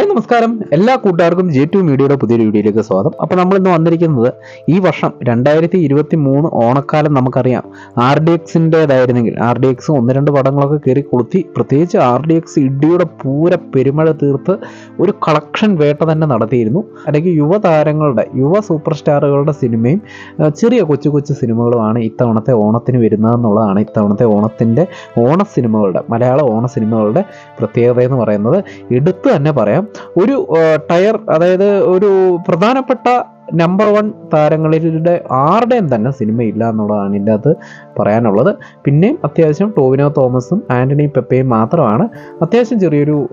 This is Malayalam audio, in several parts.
ഹായ് നമസ്കാരം. എല്ലാ കൂട്ടുകാർക്കും ജെ ടു മീഡിയയുടെ പുതിയൊരു വീഡിയോയിലേക്ക് സ്വാഗതം. അപ്പോൾ നമ്മൾ ഇന്ന് വന്നിരിക്കുന്നത് ഈ വർഷം രണ്ടായിരത്തി ഇരുപത്തി മൂന്ന് ഓണക്കാലം നമുക്കറിയാം. ആർ ഡി എക്സിന്റെതായിരുന്നെങ്കിൽ ആർ ഡി എക്സ് ഒന്ന് രണ്ട് പടങ്ങളൊക്കെ കയറി കൊളുത്തി പ്രത്യേകിച്ച് ആർ ഡി എക്സ് ഇഡിയുടെ പൂര പെരുമഴ തീർത്ത് ഒരു കളക്ഷൻ വേട്ട തന്നെ നടത്തിയിരുന്നു. അല്ലെങ്കിൽ യുവതാരങ്ങളുടെ യുവ സൂപ്പർ സ്റ്റാറുകളുടെ സിനിമയും ചെറിയ കൊച്ചു കൊച്ചു സിനിമകളുമാണ് ഇത്തവണത്തെ ഓണത്തിന് വരുന്നതെന്നുള്ളതാണ് ഇത്തവണത്തെ ഓണത്തിന്റെ ഓണ സിനിമകളുടെ മലയാള ഓണ സിനിമകളുടെ പ്രത്യേകത എന്ന് പറയുന്നത്. എടുത്തു തന്നെ പറയാം ഒരു ടയർ അതായത് ഒരു പ്രധാനപ്പെട്ട നമ്പർ വൺ താരങ്ങളിലൂടെ ആരുടെയും തന്നെ സിനിമയില്ല എന്നുള്ളതാണ് ഇതിന്റെ അകത്ത് പറയാനുള്ളത്. പിന്നെയും അത്യാവശ്യം ടോവിനോ തോമസും ആന്റണി പെപ്പയും മാത്രമാണ് അത്യാവശ്യം ചെറിയൊരു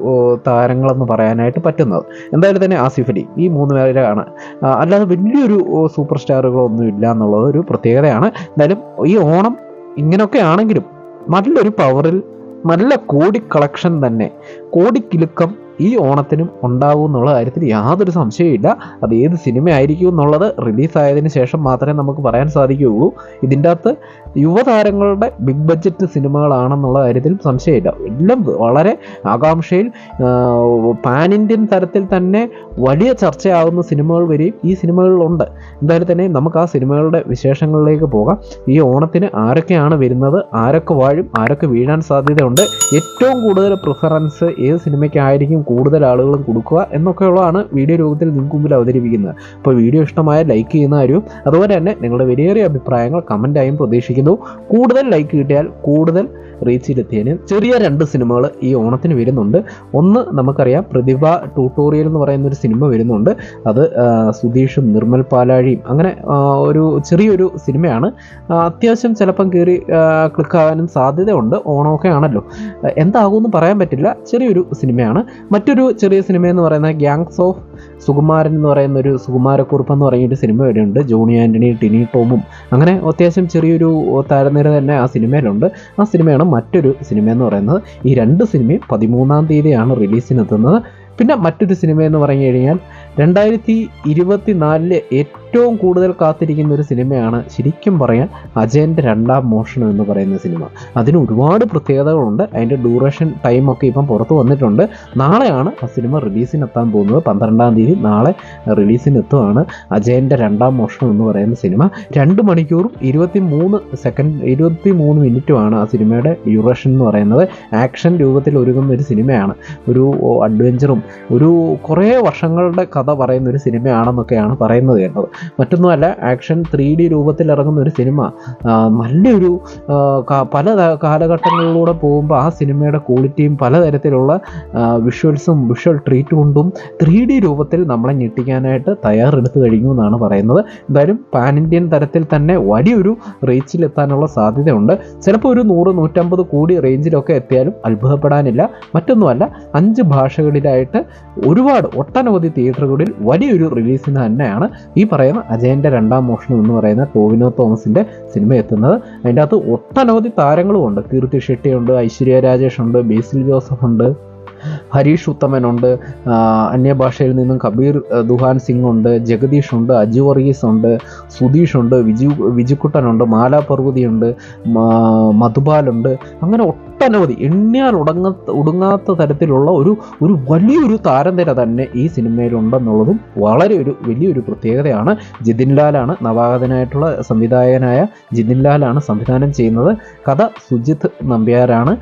താരങ്ങളെന്ന് പറയാനായിട്ട് പറ്റുന്നത്. എന്തായാലും തന്നെ ആസിഫ് അലി ഈ മൂന്ന് പേരാണ്. അല്ലാതെ വലിയൊരു സൂപ്പർ സ്റ്റാറുകളൊന്നും ഇല്ല എന്നുള്ളത് ഒരു പ്രത്യേകതയാണ്. എന്തായാലും ഈ ഓണം ഇങ്ങനെയൊക്കെ ആണെങ്കിലും നല്ലൊരു പവറിൽ നല്ല കോടി കളക്ഷൻ തന്നെ കോടിക്കിലുക്കം ഈ ഓണത്തിനും ഉണ്ടാവും എന്നുള്ള കാര്യത്തിൽ യാതൊരു സംശയമില്ല അത് ഏത് സിനിമ ആയിരിക്കും എന്നുള്ളത് റിലീസായതിനു ശേഷം മാത്രമേ നമുക്ക് പറയാൻ സാധിക്കുകയുള്ളൂ. ഇതിന്റെ അകത്ത് യുവതാരങ്ങളുടെ ബിഗ് ബഡ്ജറ്റ് സിനിമകളാണെന്നുള്ള കാര്യത്തിൽ സംശയമില്ല എല്ലാം വളരെ ആകാംക്ഷയിൽ പാൻ ഇന്ത്യൻ തരത്തിൽ തന്നെ വലിയ ചർച്ചയാവുന്ന സിനിമകൾ വരെയും ഈ സിനിമകളിലുണ്ട് എന്തായാലും തന്നെ നമുക്ക് ആ സിനിമകളുടെ വിശേഷങ്ങളിലേക്ക് പോകാം. ഈ ഓണത്തിന് ആരൊക്കെയാണ് വരുന്നത്? ആരൊക്കെ വാഴും? ആരൊക്കെ വീഴാൻ സാധ്യതയുണ്ട്? ഏറ്റവും കൂടുതൽ പ്രിഫറൻസ് ഏത് സിനിമയ്ക്കായിരിക്കും കൂടുതൽ ആളുകളും കൊടുക്കുക എന്നൊക്കെയുള്ളതാണ് വീഡിയോ രൂപത്തിൽ നിങ്ങൾക്ക് മുമ്പിൽ അവതരിപ്പിക്കുന്നത്. അപ്പോൾ വീഡിയോ ഇഷ്ടമായ ലൈക്ക് ചെയ്യുന്ന കാര്യവും അതുപോലെ തന്നെ നിങ്ങളുടെ വലിയേറിയ അഭിപ്രായങ്ങൾ കമന്റായും പ്രതീക്ഷിക്കുന്നു. കൂടുതൽ ലൈക്ക് കിട്ടിയാൽ കൂടുതൽ റീച്ചിലെത്തിയതിന് ചെറിയ രണ്ട് സിനിമകൾ ഈ ഓണത്തിന് വരുന്നുണ്ട്. ഒന്ന് നമുക്കറിയാം പ്രതിഭ ട്യൂട്ടോറിയൽ എന്ന് പറയുന്ന ഒരു സിനിമ വരുന്നുണ്ട്. അത് സുധീഷും നിർമ്മൽ പാലാഴിയും അങ്ങനെ ഒരു ചെറിയൊരു സിനിമയാണ് അത്യാവശ്യം ചിലപ്പം കയറി ക്ലിക്കാകാനും സാധ്യതയുണ്ട്. ഓണമൊക്കെ ആണല്ലോ. എന്താകുമെന്ന് പറയാൻ പറ്റില്ല. ചെറിയൊരു സിനിമയാണ് മറ്റൊരു ചെറിയ സിനിമ എന്ന് പറയുന്നത് ഗ്യാങ്സ് ഓഫ് സുകുമാരൻ എന്ന് പറയുന്ന ഒരു സുകുമാരക്കുറുപ്പ് എന്ന് പറയുന്ന സിനിമ ഇവിടെയുണ്ട്. ജോണി ആന്റണി ടിനി ടോമും. അങ്ങനെ അത്യാവശ്യം ചെറിയൊരു താരനിര തന്നെ ആ സിനിമയിലുണ്ട്. ആ സിനിമയാണ് മറ്റൊരു സിനിമ എന്ന് പറയുന്നത്. ഈ രണ്ട് സിനിമയും പതിമൂന്നാം തീയതിയാണ് റിലീസിനെത്തുന്നത്. പിന്നെ മറ്റൊരു സിനിമ എന്ന് പറഞ്ഞു കഴിഞ്ഞാൽ രണ്ടായിരത്തി ഇരുപത്തി നാലിൽ ഏറ്റവും കൂടുതൽ കാത്തിരിക്കുന്ന ഒരു സിനിമയാണ് ശരിക്കും പറയാൻ അജയന്റെ രണ്ടാം മോഷണം എന്ന് പറയുന്ന സിനിമ. അതിന് ഒരുപാട് പ്രത്യേകതകളുണ്ട്. അതിന്റെ ഡ്യൂറേഷൻ ടൈമൊക്കെ ഇപ്പം പുറത്ത് വന്നിട്ടുണ്ട്. നാളെയാണ് ആ സിനിമ റിലീസിനെത്താൻ പോകുന്നത്. പന്ത്രണ്ടാം തീയതി നാളെ റിലീസിനെത്തുകയാണ് അജയന്റെ രണ്ടാം മോഷണം എന്ന് പറയുന്ന സിനിമ. രണ്ട് മണിക്കൂറും ഇരുപത്തി മൂന്ന് സെക്കൻഡ് ഇരുപത്തി മൂന്ന് മിനിറ്റുമാണ് ആ സിനിമയുടെ ഡ്യൂറേഷൻ എന്ന് പറയുന്നത്. ആക്ഷൻ രൂപത്തിൽ ഒരുങ്ങുന്ന ഒരു സിനിമയാണ്. ഒരു അഡ്വഞ്ചറും ഒരു കുറേ വർഷങ്ങളുടെ കഥ പറയുന്ന ഒരു സിനിമയാണെന്നൊക്കെയാണ് പറയുന്നത് കേട്ടത്. മറ്റൊന്നുമല്ല ആക്ഷൻ ത്രീ ഡി രൂപത്തിൽ ഇറങ്ങുന്ന ഒരു സിനിമ. നല്ലൊരു പല കാലഘട്ടങ്ങളിലൂടെ പോകുമ്പോൾ ആ സിനിമയുടെ ക്വാളിറ്റിയും പലതരത്തിലുള്ള വിഷ്വൽസും വിഷ്വൽ ട്രീറ്റ്മെന്റും ത്രീ ഡി രൂപത്തിൽ നമ്മളെ ഞെട്ടിക്കാനായിട്ട് തയ്യാറെടുത്ത് കഴിഞ്ഞു എന്നാണ് പറയുന്നത്. എന്തായാലും പാൻ ഇന്ത്യൻ തരത്തിൽ തന്നെ വലിയൊരു റീച്ചിലെത്താനുള്ള സാധ്യതയുണ്ട്. ചിലപ്പോൾ ഒരു നൂറ് നൂറ്റമ്പത് കോടി റേഞ്ചിലൊക്കെ എത്തിയാലും അത്ഭുതപ്പെടാനില്ല. മറ്റൊന്നുമല്ല അഞ്ച് ഭാഷകളിലായിട്ട് ഒരുപാട് ഒട്ടനവധി തിയേറ്ററുകളിൽ വലിയൊരു റിലീസിന് തന്നെയാണ് ഈ പറയുന്ന അജയന്റെ രണ്ടാം മോഷണം എന്ന് പറയുന്ന ടോവിനോ തോമസിന്റെ സിനിമ എത്തുന്നത്. അതിന്റെ അകത്ത് ഒട്ടനവധി താരങ്ങളും ഉണ്ട്. കീർത്തി ഷെട്ടിയുണ്ട് ഐശ്വര്യ രാജേഷ് ഉണ്ട് ബേസിൽ ജോസഫ് ഉണ്ട്. ഹരീഷ് ഉത്തമനുണ്ട്. അന്യഭാഷയിൽ നിന്നും കബീർ ദുഹാൻ സിംഗ് ഉണ്ട് ജഗദീഷ് ഉണ്ട് അജു വർഗീസ് ഉണ്ട് സുധീഷ് ഉണ്ട് വിജു വിജുക്കുട്ടനുണ്ട് മാലാ പർവതി ഉണ്ട് മധുപാലുണ്ട് അങ്ങനെ ഒട്ടനവധി എണ്ണിയാൽ ഉടങ്ങ ഒടുങ്ങാത്ത തരത്തിലുള്ള ഒരു ഒരു വലിയൊരു താരനിര തന്നെ ഈ സിനിമയിലുണ്ടെന്നുള്ളതും വളരെ ഒരു വലിയൊരു പ്രത്യേകതയാണ്. ജിതിൻ ലാലാണ് നവാഗതനായിട്ടുള്ള സംവിധായകനായ ജിതിൻ ലാലാണ് സംവിധാനം ചെയ്യുന്നത്. കഥ സുജിത് നമ്പ്യാരാണ്.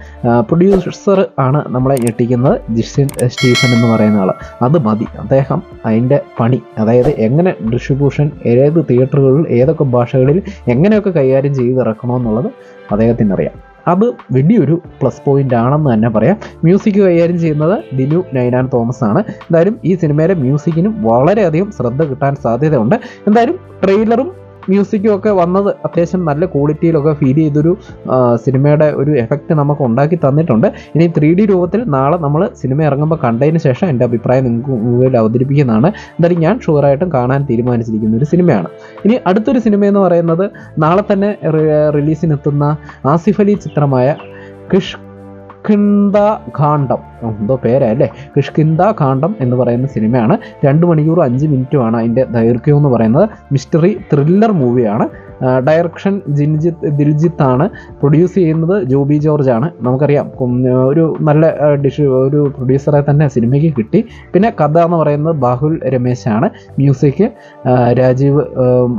പ്രൊഡ്യൂസർ ആണ് നമ്മളെ ഞെട്ടിക്കുന്നത്. ജിഷിൻ സ്റ്റീഫൻ എന്ന് പറയുന്ന ആൾ അത് മതി. അദ്ദേഹം അതിന്റെ പണി. അതായത് എങ്ങനെ ഡിസ്ട്രിബ്യൂഷൻ ഏത് തിയേറ്ററുകളിൽ ഏതൊക്കെ ഭാഷകളിൽ എങ്ങനെയൊക്കെ കൈകാര്യം ചെയ്തിറക്കണമെന്നുള്ളത് അദ്ദേഹത്തിന് അറിയാം. അത് വലിയൊരു പ്ലസ് പോയിന്റ് ആണെന്ന് തന്നെ പറയാം. മ്യൂസിക് കൈകാര്യം ചെയ്യുന്നത് ദിനു നൈനാൻ തോമസ് ആണ്. എന്തായാലും ഈ സിനിമയിലെ മ്യൂസിക്കിനും വളരെയധികം ശ്രദ്ധ കിട്ടാൻ സാധ്യതയുണ്ട്. എന്തായാലും ട്രെയിലറും മ്യൂസിക്കും ഒക്കെ വന്നത് അത്യാവശ്യം നല്ല ക്വാളിറ്റിയിലൊക്കെ ഫീൽ ചെയ്തൊരു സിനിമയുടെ ഒരു എഫക്റ്റ് നമുക്ക് ഉണ്ടാക്കി തന്നിട്ടുണ്ട്. ഇനി ത്രീ ഡി രൂപത്തിൽ നാളെ നമ്മൾ സിനിമ ഇറങ്ങുമ്പോൾ കണ്ടതിന് ശേഷം എന്റെ അഭിപ്രായം നിങ്ങൾക്ക് മുകളിൽ അവതരിപ്പിക്കുന്നതാണ്. എന്തായാലും ഞാൻ ഷുവറായിട്ടും കാണാൻ തീരുമാനിച്ചിരിക്കുന്ന ഒരു സിനിമയാണ് ഇനി അടുത്തൊരു സിനിമ എന്ന് പറയുന്നത് നാളെ തന്നെ റിലീസിനെത്തുന്ന ആസിഫ് അലി ചിത്രമായ കിഷ് കിഷ്കിന്ദ ഖാണ്ഡം എന്തോ പേരാ അല്ലേ? കിഷ്കിന്ദ ഖാണ്ഡം എന്ന് പറയുന്ന സിനിമയാണ്. രണ്ട് മണിക്കൂർ അഞ്ച് മിനിറ്റുമാണ് അതിന്റെ ദൈർഘ്യം എന്ന് പറയുന്നത്. മിസ്റ്ററി ത്രില്ലർ മൂവിയാണ്. ഡയറക്ഷൻ ജിൻജിത്ത് ദിൽജിത്ത് ആണ് പ്രൊഡ്യൂസ് ചെയ്യുന്നത്. ജോബി ജോർജ് ആണ്. നമുക്കറിയാം. ഒരു നല്ല ഡിഷ് ഒരു പ്രൊഡ്യൂസറെ തന്നെ സിനിമയ്ക്ക് കിട്ടി. പിന്നെ കഥ എന്ന് പറയുന്നത് ബാഹുൽ രമേശാണ് മ്യൂസിക് രാജീവ്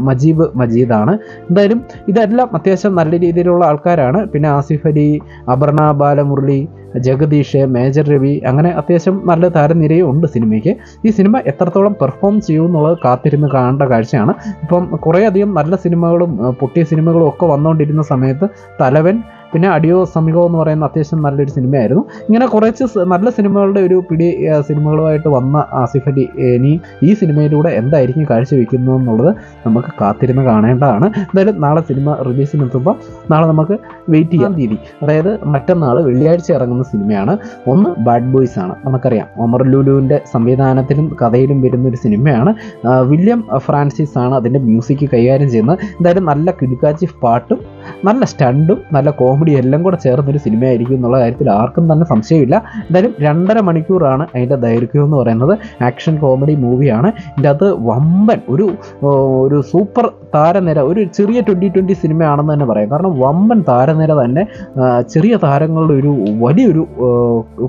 മജീബ് മജീദാണ് എന്തായാലും ഇതെല്ലാം അത്യാവശ്യം നല്ല രീതിയിലുള്ള ആൾക്കാരാണ്. പിന്നെ ആസിഫ് അലി അപർണ ബാലമുരളി ജഗദീഷ് മേജർ രവി അങ്ങനെ അത്യാവശ്യം നല്ല താരനിരയും ഉണ്ട് സിനിമയ്ക്ക്. ഈ സിനിമ എത്രത്തോളം പെർഫോം ചെയ്യും എന്നുള്ളത് കാത്തിരുന്ന് കാണേണ്ട കാഴ്ചയാണ്. ഇപ്പം കുറേയധികം നല്ല സിനിമകളും പൊട്ടിയ സിനിമകളും ഒക്കെ വന്നുകൊണ്ടിരുന്ന സമയത്ത് തലവൻ പിന്നെ അടിയോ സമികോ എന്ന് പറയുന്ന അത്യാവശ്യം നല്ലൊരു സിനിമയായിരുന്നു. ഇങ്ങനെ കുറച്ച് നല്ല സിനിമകളുടെ ഒരു പിടി സിനിമകളുമായിട്ട് വന്ന ആസിഫ് അലി ഇനി ഈ സിനിമയിലൂടെ എന്തായിരിക്കും കാഴ്ചവെക്കുന്നത് എന്നുള്ളത് നമുക്ക് കാത്തിരുന്ന് കാണേണ്ടതാണ്. എന്തായാലും നാളെ സിനിമ റിലീസിനെത്തുമ്പോൾ നാളെ നമുക്ക് വെയിറ്റ് ചെയ്യാൻ തീയതി അതായത് മറ്റന്നാൾ വെള്ളിയാഴ്ച ഇറങ്ങുന്ന സിനിമയാണ്. ഒന്ന് ബാഡ് ബോയ്സ് ആണ്. നമുക്കറിയാം. ഒമർ ലുലുവിന്റെ സംവിധാനത്തിലും കഥയിലും വരുന്ന ഒരു സിനിമയാണ് വില്യം ഫ്രാൻസിസ് ആണ് അതിന്റെ മ്യൂസിക് കൈകാര്യം ചെയ്യുന്നത്. എന്തായാലും നല്ല കിടുക്കാച്ചി പാട്ടും നല്ല സ്റ്റണ്ടും നല്ല കോമഡി എല്ലാം കൂടെ ചേർന്നൊരു സിനിമയായിരിക്കും എന്നുള്ള കാര്യത്തിൽ ആർക്കും തന്നെ സംശയമില്ല. എന്തായാലും രണ്ടര മണിക്കൂറാണ് അതിന്റെ ദൈർഘ്യം എന്ന് പറയുന്നത്. ആക്ഷൻ കോമഡി മൂവിയാണ് ഇതിന്റെ അത് വമ്പൻ ഒരു ഒരു സൂപ്പർ താരനിര ഒരു ചെറിയ ട്വന്റി ട്വന്റി സിനിമയാണെന്ന് തന്നെ പറയാം. കാരണം വമ്പൻ താരനിര തന്നെ ചെറിയ താരങ്ങളുടെ ഒരു വലിയൊരു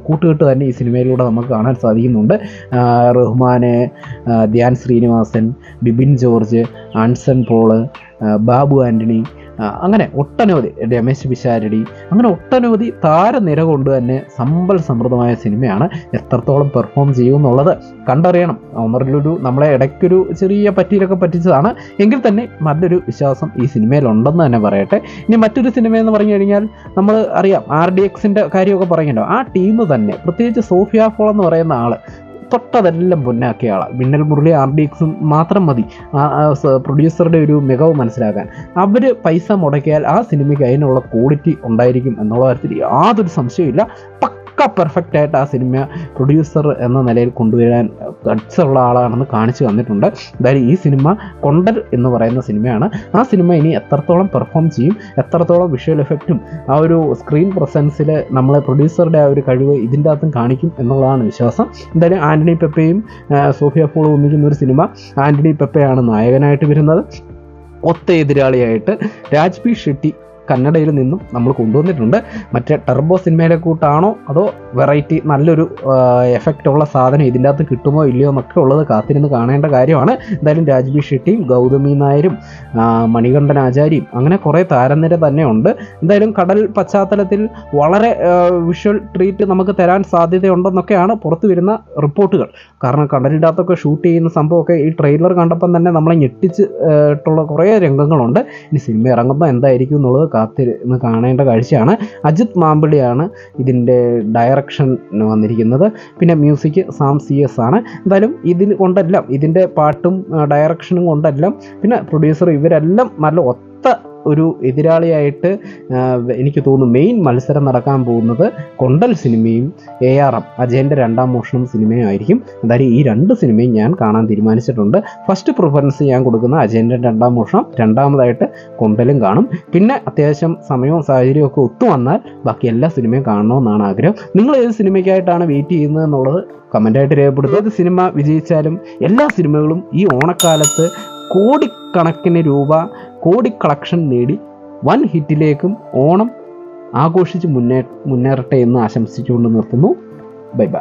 കൂട്ടുകെട്ട് തന്നെ ഈ സിനിമയിലൂടെ നമുക്ക് കാണാൻ സാധിക്കുന്നുണ്ട്. റഹ്മാന് ധ്യാൻ ശ്രീനിവാസൻ ബിബിൻ ജോർജ് ആൻസൺ പോൾ ബാബു ആന്റണി അങ്ങനെ ഒട്ടനവധി രമേശ് പിശാരടി അങ്ങനെ ഒട്ടനവധി താരനിര കൊണ്ട് തന്നെ സമ്പൽ സമൃദ്ധമായ സിനിമയാണ് എത്രത്തോളം പെർഫോം ചെയ്യും എന്നുള്ളത് കണ്ടറിയണം. ഒന്നറിലൊരു നമ്മളെ ഇടയ്ക്കൊരു ചെറിയ പറ്റിയിലൊക്കെ പറ്റിച്ചതാണ്. എങ്കിൽ തന്നെ നല്ലൊരു വിശ്വാസം ഈ സിനിമയിലുണ്ടെന്ന് തന്നെ പറയട്ടെ. ഇനി മറ്റൊരു സിനിമ എന്ന് പറഞ്ഞു കഴിഞ്ഞാൽ നമ്മൾ അറിയാം ആർ ഡി എക്സിന്റെ കാര്യമൊക്കെ പറയുന്നുണ്ടോ. ആ ടീം തന്നെ പ്രത്യേകിച്ച് സോഫിയ ഫോൾ എന്ന് പറയുന്ന ആൾ തൊട്ടതെല്ലാം പൊന്നാക്കിയ ആളാണ് മിന്നൽ മുരളി ആർ ഡി എക്സും മാത്രം മതി പ്രൊഡ്യൂസറുടെ ഒരു മികവ് മനസ്സിലാക്കാൻ. അവർ പൈസ മുടക്കിയാൽ ആ സിനിമയ്ക്ക് അതിനുള്ള ക്വാളിറ്റി ഉണ്ടായിരിക്കും എന്നുള്ള കാര്യത്തിൽ യാതൊരു സംശയമില്ല പക്ക പെർഫെക്റ്റ് ആയിട്ട് ആ സിനിമ പ്രൊഡ്യൂസർ എന്ന നിലയിൽ കൊണ്ടുവരാൻ ഉള്ള ആളാണെന്ന് കാണിച്ചു തന്നിട്ടുണ്ട്. എന്തായാലും ഈ സിനിമ കൊണ്ടർ എന്ന് പറയുന്ന സിനിമയാണ് ആ സിനിമ ഇനി എത്രത്തോളം പെർഫോം ചെയ്യും എത്രത്തോളം വിഷ്വൽ എഫക്റ്റും ആ ഒരു സ്ക്രീൻ പ്രസൻസിൽ നമ്മളെ പ്രൊഡ്യൂസറുടെ ആ ഒരു കഴിവ് ഇതിന്റെ അകത്തും കാണിക്കും എന്നുള്ളതാണ് വിശ്വാസം. എന്തായാലും ആന്റണി പെപ്പയും സോഫിയ പോളും ഒന്നിക്കുന്ന ഒരു സിനിമ ആന്റണി പെപ്പയാണ് നായകനായിട്ട് വരുന്നത്. ഒത്ത എതിരാളിയായിട്ട് രാജ്പി ഷെട്ടി കന്നഡയിൽ നിന്നും നമ്മൾ കൊണ്ടുവന്നിട്ടുണ്ട്. മറ്റേ ടെർബോ സിനിമയിലെ കൂട്ടാണോ അതോ വെറൈറ്റി നല്ലൊരു എഫക്റ്റ് ഉള്ള സാധനം ഇതിന്റെ അകത്ത് കിട്ടുമോ ഇല്ലയോ എന്നൊക്കെ ഉള്ളത് കാത്തിരുന്ന് കാണേണ്ട കാര്യമാണ്. എന്തായാലും രാജ്ബി ഷെട്ടിയും ഗൗതമി നായരും മണികണ്ഠൻ ആചാര്യയും അങ്ങനെ കുറേ താരനിര തന്നെ ഉണ്ട് എന്തായാലും കടൽ പശ്ചാത്തലത്തിൽ വളരെ വിഷ്വൽ ട്രീറ്റ് നമുക്ക് തരാൻ സാധ്യതയുണ്ടെന്നൊക്കെയാണ് പുറത്തു വരുന്ന റിപ്പോർട്ടുകൾ. കാരണം കടലിന്റെ അകത്തൊക്കെ ഷൂട്ട് ചെയ്യുന്ന സംഭവമൊക്കെ ഈ ട്രെയിലർ കണ്ടപ്പം തന്നെ നമ്മളെ ഞെട്ടിച്ച് ആ, ഇട്ടുള്ള കുറേ രംഗങ്ങളുണ്ട്. ഇനി സിനിമ ഇറങ്ങുമ്പോൾ എന്തായിരിക്കും എന്നുള്ളത് കാത്തിരുന്ന് കാണേണ്ട കാഴ്ചയാണ്. അജിത് മാമ്പിളിയാണ് ഇതിന്റെ ഡയറക്ഷൻ വന്നിരിക്കുന്നത്. പിന്നെ മ്യൂസിക് സാം സി എസ് ആണ്. എന്തായാലും ഇതിന് കൊണ്ടെല്ലാം ഇതിന്റെ പാട്ടും ഡയറക്ഷനും കൊണ്ടെല്ലാം പിന്നെ പ്രൊഡ്യൂസർ ഇവരെല്ലാം നല്ല ഒത്ത ഒരു എതിരാളിയായിട്ട് എനിക്ക് തോന്നുന്നു മെയിൻ മത്സരം നടക്കാൻ പോകുന്നത് കൊണ്ടൽ സിനിമയും എ ആർ എം അജയന്റെ രണ്ടാം മോഷണം സിനിമയും ആയിരിക്കും. എന്തായാലും ഈ രണ്ട് സിനിമയും ഞാൻ കാണാൻ തീരുമാനിച്ചിട്ടുണ്ട്. ഫസ്റ്റ് പ്രിഫറൻസ് ഞാൻ കൊടുക്കുന്ന അജയന്റെ രണ്ടാം മോഷണം രണ്ടാമതായിട്ട് കൊണ്ടലും കാണും. പിന്നെ അത്യാവശ്യം സമയവും സാഹചര്യവും ഒക്കെ ഒത്തു വന്നാൽ ബാക്കി എല്ലാ സിനിമയും കാണണമെന്നാണ് ആഗ്രഹം. നിങ്ങൾ ഏത് സിനിമയ്ക്കായിട്ടാണ് വെയിറ്റ് ചെയ്യുന്നത് എന്നുള്ളത് കമന്റായിട്ട് രേഖപ്പെടുത്തുക. ഏത് സിനിമ വിജയിച്ചാലും എല്ലാ സിനിമകളും ഈ ഓണക്കാലത്ത് കോടിക്കണക്കിന് രൂപ കോടി കളക്ഷൻ നേടി വൻ ഹിറ്റിലേക്കും ഓണം ആഘോഷിച്ച് മുന്നേ മുന്നേറട്ടെ എന്ന് ആശംസിച്ചുകൊണ്ട് നിർത്തുന്നു. Bye bye.